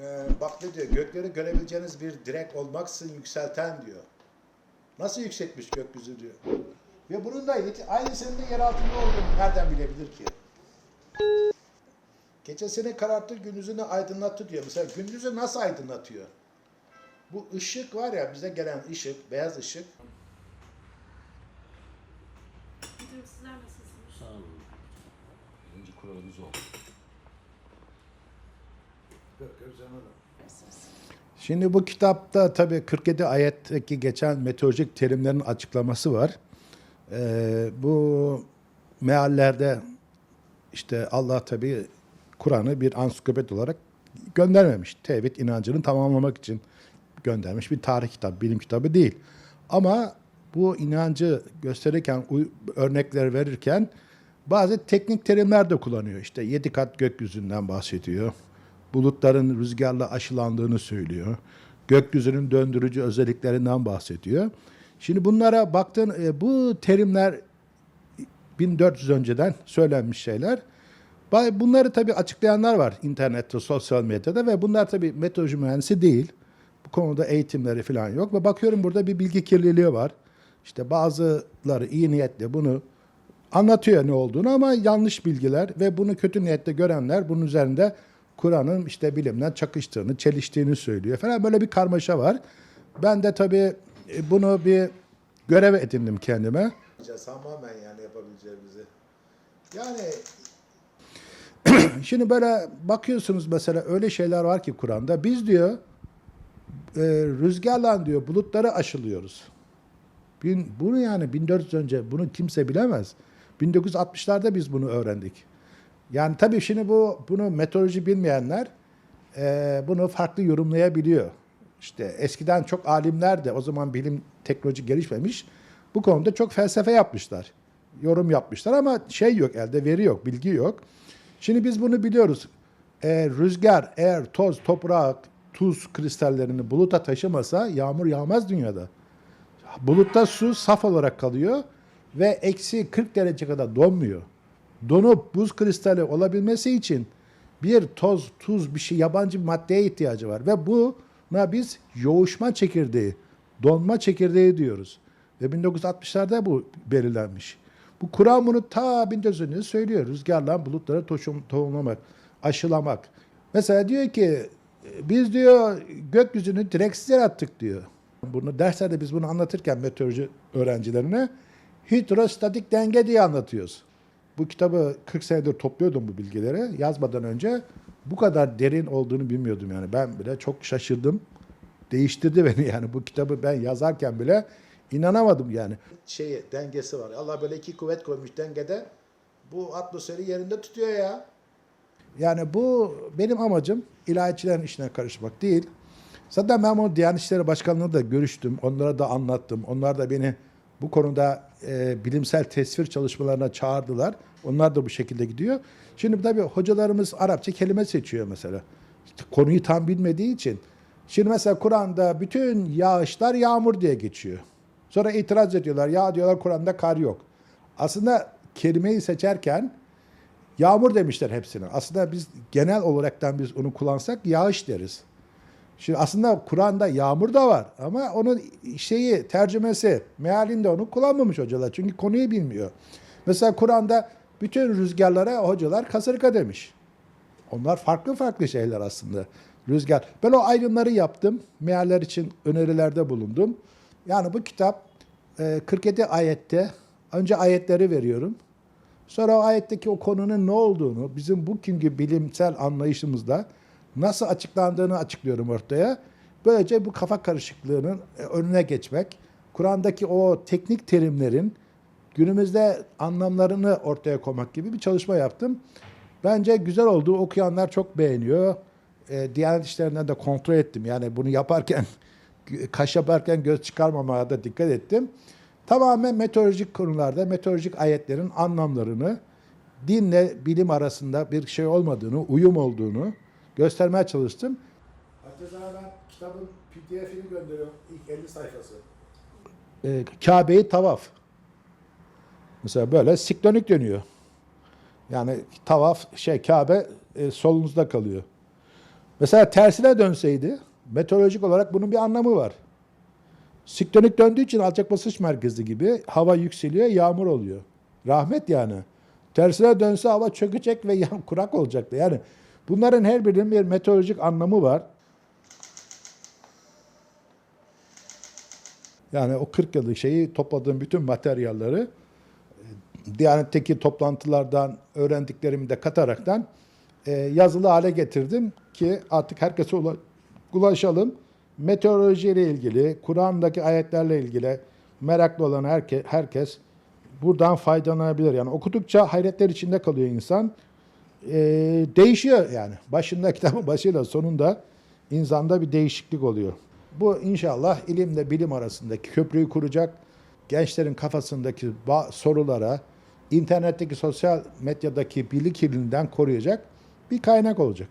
Ee, bak ne diyor, gökleri görebileceğiniz bir direk olmaksızın yükselten diyor. Nasıl yükseltmiş gökyüzü diyor. Ve bunun da yet- aynısının da yer altında olduğunu nereden bilebilir ki? Gecesini karartır, gündüzünü aydınlattı diyor. Mesela gündüzü nasıl aydınlatıyor? Bu ışık var ya bize gelen ışık, beyaz ışık. Müdürüm sizler nasılsınız? Sağ olun. Birinci kuralımız o. Şimdi bu kitapta tabii 47 ayetteki geçen meteorolojik terimlerin açıklaması var. Ee, bu meallerde işte Allah tabii Kur'an'ı bir ansiklopedi olarak göndermemiş. Tevhid inancını tamamlamak için göndermiş bir tarih kitabı, bilim kitabı değil. Ama bu inancı gösterirken, örnekler verirken bazı teknik terimler de kullanıyor. İşte yedi kat gökyüzünden bahsediyor. Bulutların rüzgarla aşılandığını söylüyor. Gökyüzünün döndürücü özelliklerinden bahsediyor. Şimdi bunlara baktın e, bu terimler 1400 önceden söylenmiş şeyler. Bunları tabii açıklayanlar var internette, sosyal medyada ve bunlar tabii meteoroloji mühendisi değil. Bu konuda eğitimleri falan yok ve bakıyorum burada bir bilgi kirliliği var. İşte bazıları iyi niyetle bunu anlatıyor ne olduğunu ama yanlış bilgiler ve bunu kötü niyetle görenler bunun üzerinde Kur'an'ın işte bilimle çakıştığını, çeliştiğini söylüyor falan böyle bir karmaşa Ben de tabii e, bunu bir görev edindim kendime. Tamamen yani yapabileceğimizi. Yani Şimdi böyle bakıyorsunuz mesela öyle şeyler var ki Kur'an'da. Biz diyor e, rüzgarla diyor bulutları aşılıyoruz. Bin, bunu yani 1400 önce bunu kimse bilemez. 1960'larda biz bunu öğrendik. Yani tabii şimdi bu bunu meteoroloji bilmeyenler e, bunu farklı yorumlayabiliyor. İşte eskiden çok alimler de o zaman bilim teknoloji gelişmemiş. Bu konuda çok felsefe yapmışlar. Yorum yapmışlar ama şey yok elde veri yok, bilgi yok. Şimdi biz bunu biliyoruz. Eğer rüzgar, eğer toz, toprak, tuz kristallerini buluta taşımasa yağmur yağmaz dünyada. Bulutta su saf olarak kalıyor ve eksi 40 derece kadar donmuyor. Donup buz kristali olabilmesi için bir toz, tuz, bir şey yabancı bir maddeye ihtiyacı var. Ve buna biz yoğuşma çekirdeği, donma çekirdeği diyoruz. Ve 1960'larda bu belirlenmiş. Bu Kur'an bunu ta 1400'ünde söylüyor. Rüzgarla bulutları toşum, tohumlamak, aşılamak. Mesela diyor ki biz diyor gökyüzünü direksiz yarattık diyor. Bunu derslerde biz bunu anlatırken meteoroloji öğrencilerine hidrostatik denge diye anlatıyoruz. Bu kitabı 40 senedir topluyordum bu bilgileri. Yazmadan önce bu kadar derin olduğunu bilmiyordum yani. Ben bile çok şaşırdım. Değiştirdi beni yani. Bu kitabı ben yazarken bile inanamadım yani. Şey dengesi var. Allah böyle iki kuvvet koymuş dengede. Bu atmosferi yerinde tutuyor ya. Yani bu benim amacım ilahiyatçilerin işine karışmak değil. Zaten ben bunu Diyanet İşleri Başkanlığı'nda da görüştüm. Onlara da anlattım. Onlar da beni bu konuda e, bilimsel tesvir çalışmalarına çağırdılar. Onlar da bu şekilde gidiyor. Şimdi tabii hocalarımız Arapça kelime seçiyor mesela. Konuyu tam bilmediği için. Şimdi mesela Kur'an'da bütün yağışlar yağmur diye geçiyor. Sonra itiraz ediyorlar. Ya diyorlar Kur'an'da kar yok. Aslında kelimeyi seçerken Yağmur demişler hepsine. Aslında biz genel olaraktan biz onu kullansak yağış deriz. Şimdi aslında Kur'an'da yağmur da var ama onun şeyi tercümesi mealinde onu kullanmamış hocalar. Çünkü konuyu bilmiyor. Mesela Kur'an'da bütün rüzgarlara hocalar kasırga demiş. Onlar farklı farklı şeyler aslında. Rüzgar. Ben o ayrımları yaptım. Mealler için önerilerde bulundum. Yani bu kitap e, 47 ayette önce ayetleri veriyorum. Sonra o ayetteki o konunun ne olduğunu, bizim bugünkü bilimsel anlayışımızda nasıl açıklandığını açıklıyorum ortaya. Böylece bu kafa karışıklığının e, önüne geçmek, Kur'an'daki o teknik terimlerin günümüzde anlamlarını ortaya koymak gibi bir çalışma yaptım. Bence güzel oldu. Okuyanlar çok beğeniyor. E, Diyanet işlerinden de kontrol ettim. Yani bunu yaparken, kaş yaparken göz çıkarmamaya da dikkat ettim. Tamamen meteorolojik konularda meteorolojik ayetlerin anlamlarını dinle bilim arasında bir şey olmadığını, uyum olduğunu göstermeye çalıştım. Hatta ben kitabın PDF'ini gönderiyorum ilk 50 sayfası. Ee, Kabe'yi tavaf. Mesela böyle siklonik dönüyor. Yani tavaf şey Kabe e, solunuzda kalıyor. Mesela tersine dönseydi meteorolojik olarak bunun bir anlamı var. Siklonik döndüğü için alçak basınç merkezi gibi hava yükseliyor, yağmur oluyor. Rahmet yani. Tersine dönse hava çökecek ve kurak olacaktı. Yani bunların her birinin bir meteorolojik anlamı var. Yani o 40 yıllık şeyi topladığım bütün materyalleri e, Diyanet'teki toplantılardan öğrendiklerimi de kataraktan e, yazılı hale getirdim ki artık herkese ula- ulaşalım. Meteorolojiyle ilgili, Kur'an'daki ayetlerle ilgili meraklı olan herke, herkes buradan faydalanabilir. Yani okudukça hayretler içinde kalıyor insan. E, değişiyor yani. Başında kitabın başıyla sonunda insanda bir değişiklik oluyor. Bu inşallah ilimle bilim arasındaki köprüyü kuracak. Gençlerin kafasındaki sorulara, internetteki sosyal medyadaki bilgi kirliliğinden koruyacak bir kaynak olacak.